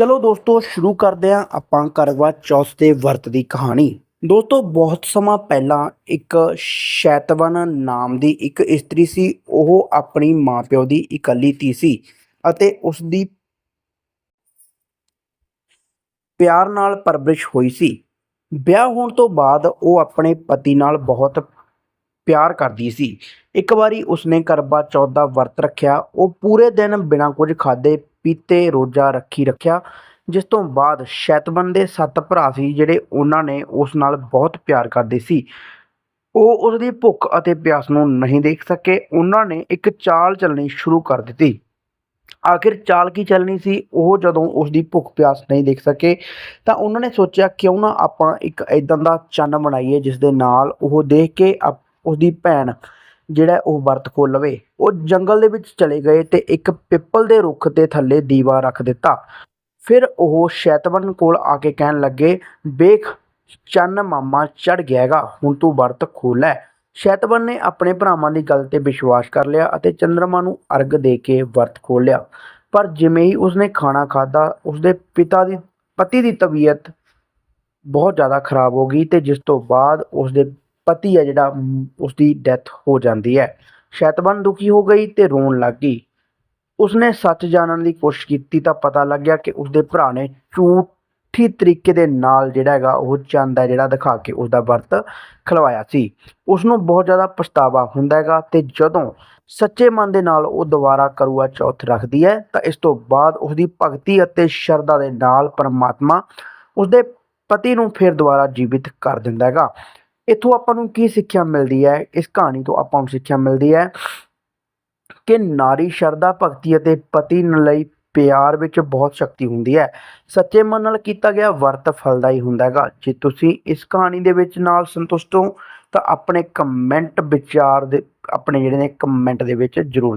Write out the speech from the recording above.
ਚਲੋ ਦੋਸਤੋ, ਸ਼ੁਰੂ ਕਰਦੇ ਹਾਂ ਆਪਾਂ ਕਰਵਾ ਚੌਥ ਦੇ ਵਰਤ ਦੀ ਕਹਾਣੀ। ਦੋਸਤੋ, ਬਹੁਤ ਸਮਾਂ ਪਹਿਲਾਂ ਇੱਕ ਸ਼ੈਤਵਨ ਨਾਮ ਦੀ ਇੱਕ ਇਸਤਰੀ ਸੀ, ਉਹ ਆਪਣੀ ਮਾਪਿਓ ਦੀ ਇਕੱਲੀ ਧੀ ਸੀ ਅਤੇ ਉਸ ਦੀ ਪਿਆਰ ਨਾਲ ਪਰਵਰਿਸ਼ ਹੋਈ ਸੀ। ਵਿਆਹ ਹੋਣ ਤੋਂ ਬਾਅਦ ਉਹ ਆਪਣੇ ਪਤੀ ਨਾਲ ਬਹੁਤ ਪਿਆਰ ਕਰਦੀ ਸੀ। ਇੱਕ ਵਾਰੀ ਉਸਨੇ ਕਰਵਾ ਚੌਥ ਦਾ ਵਰਤ ਰੱਖਿਆ। ਉਹ ਪੂਰੇ ਦਿਨ ਬਿਨਾਂ ਕੁਝ ਖਾਦੇ ਪੀਤੇ, ਰੋਜ਼ਾ ਰੱਖੀ ਰੱਖਿਆ, ਜਿਸ ਤੋਂ ਬਾਅਦ ਸ਼ੈਤਵਨ ਦੇ ਸੱਤ ਭਰਾ ਸੀ, ਜਿਹੜੇ ਉਹਨਾਂ ਨੇ ਉਸ ਨਾਲ ਬਹੁਤ ਪਿਆਰ ਕਰਦੇ ਸੀ। ਉਹ ਉਸ ਦੀ ਭੁੱਖ ਅਤੇ ਪਿਆਸ ਨੂੰ ਨਹੀਂ ਦੇਖ ਸਕੇ। ਉਹਨਾਂ ਨੇ ਇੱਕ ਚਾਲ ਚੱਲਣੀ ਸ਼ੁਰੂ ਕਰ ਦਿੱਤੀ। ਆਖਿਰ ਚਾਲ ਕੀ ਚੱਲਣੀ ਸੀ? ਉਹ ਜਦੋਂ ਉਸ ਦੀ ਭੁੱਖ ਪਿਆਸ ਨਹੀਂ ਦੇਖ ਸਕੇ, ਤਾਂ ਉਹਨਾਂ ਨੇ ਸੋਚਿਆ, ਕਿਉਂ ਨਾ ਆਪਾਂ ਇੱਕ ਇਦਾਂ ਦਾ ਚੰਨ ਬਣਾਈਏ ਜਿਸ ਦੇ ਨਾਲ ਉਹ ਦੇਖ ਕੇ ਅਪ- ਉਸ ਦੀ ਭੈਣ ਜਿਹੜਾ ਉਹ ਵਰਤ ਖੋਲ ਲਵੇ। ਉਹ ਜੰਗਲ ਦੇ ਵਿੱਚ ਚਲੇ ਗਏ ਤੇ ਇੱਕ ਪਿੱਪਲ ਦੇ ਰੁੱਖ ਦੇ ਥੱਲੇ ਦੀਵਾ ਰੱਖ ਦਿੱਤਾ। ਫਿਰ ਉਹ ਸ਼ੈਤਵਨ ਕੋਲ ਆ ਕੇ ਕਹਿਣ ਲੱਗੇ, ਵੇਖ, ਚੰਨ ਮਾਮਾ ਚੜ ਗਿਆ ਹੈਗਾ, ਹੁਣ ਤੂੰ ਵਰਤ ਖੋਲ ਲੈ। ਸ਼ੈਤਵਨ ਨੇ ਆਪਣੇ ਭਰਾਵਾਂ ਦੀ ਗੱਲ ਤੇ ਵਿਸ਼ਵਾਸ ਕਰ ਲਿਆ ਅਤੇ ਚੰਦਰਮਾ ਨੂੰ ਅਰਗ ਦੇ ਕੇ ਵਰਤ ਖੋਲ ਲਿਆ। ਪਰ ਜਿਵੇਂ ਹੀ ਉਸਨੇ ਖਾਣਾ ਖਾਦਾ ਉਸਦੇ ਪਿਤਾ ਦੀ, ਪਤੀ ਦੀ ਤਬੀਅਤ ਬਹੁਤ ਜ਼ਿਆਦਾ ਖਰਾਬ ਹੋ ਗਈ ਤੇ ਜਿਸ ਤੋਂ ਬਾਅਦ ਉਸਦੇ ਪਤੀ ਹੈ ਜਿਹੜਾ ਮ, ਉਸਦੀ ਡੈਥ ਹੋ ਜਾਂਦੀ ਹੈ। ਸ਼ੈਤਵਨ ਦੁਖੀ ਹੋ ਗਈ ਤੇ ਰੋਣ ਲੱਗ ਗਈ। ਉਸਨੇ ਸੱਚ ਜਾਣਨ ਦੀ ਕੋਸ਼ਿਸ਼ ਕੀਤੀ ਤਾਂ ਪਤਾ ਲੱਗਿਆ ਕਿ ਉਸਦੇ ਭਰਾ ਨੇ ਝੂਠੀ ਤਰੀਕੇ ਦੇ ਨਾਲ ਜਿਹੜਾ ਹੈਗਾ ਉਹ ਚੰਦ ਹੈ ਜਿਹੜਾ ਦਿਖਾ ਕੇ ਉਸਦਾ ਵਰਤ ਖਲਵਾਇਆ ਸੀ। ਉਸ ਨੂੰ ਬਹੁਤ ਜ਼ਿਆਦਾ ਪਛਤਾਵਾ ਹੁੰਦਾ ਹੈਗਾ ਤੇ ਜਦੋਂ ਸੱਚੇ ਮਨ ਦੇ ਨਾਲ ਉਹ ਦੁਬਾਰਾ ਕਰੂਆ ਚੌਥ ਰੱਖਦੀ ਹੈ ਤਾਂ ਇਸ ਤੋਂ ਬਾਅਦ ਉਸਦੀ ਭਗਤੀ ਅਤੇ ਸ਼ਰਧਾ ਦੇ ਨਾਲ ਪਰਮਾਤਮਾ ਉਸਦੇ ਪਤੀ ਨੂੰ ਫਿਰ ਦੁਬਾਰਾ ਜੀਵਿਤ ਕਰ ਦਿੰਦਾ ਹੈਗਾ। ਇੱਥੋਂ ਆਪਾਂ ਨੂੰ ਕੀ ਸਿੱਖਿਆ ਮਿਲਦੀ ਹੈ? ਇਸ ਕਹਾਣੀ ਤੋਂ ਆਪਾਂ ਨੂੰ ਸਿੱਖਿਆ ਮਿਲਦੀ ਹੈ ਕਿ ਨਾਰੀ ਸ਼ਰਧਾ, ਭਗਤੀ ਅਤੇ ਪਤੀ ਲਈ ਪਿਆਰ ਵਿੱਚ ਬਹੁਤ ਸ਼ਕਤੀ ਹੁੰਦੀ ਹੈ। ਸੱਚੇ ਮਨ ਨਾਲ ਕੀਤਾ ਗਿਆ ਵਰਤ ਫਲਦਾਈ ਹੁੰਦਾ ਹੈਗਾ। ਜੇ ਤੁਸੀਂ ਇਸ ਕਹਾਣੀ ਦੇ ਵਿੱਚ ਨਾਲ ਸੰਤੁਸ਼ਟ ਹੋ ਤਾਂ ਆਪਣੇ ਕਮੈਂਟ ਵਿਚਾਰ ਦੇ, ਆਪਣੇ ਜਿਹੜੇ ਨੇ ਕਮੈਂਟ ਦੇ ਵਿੱਚ ਜ਼ਰੂਰ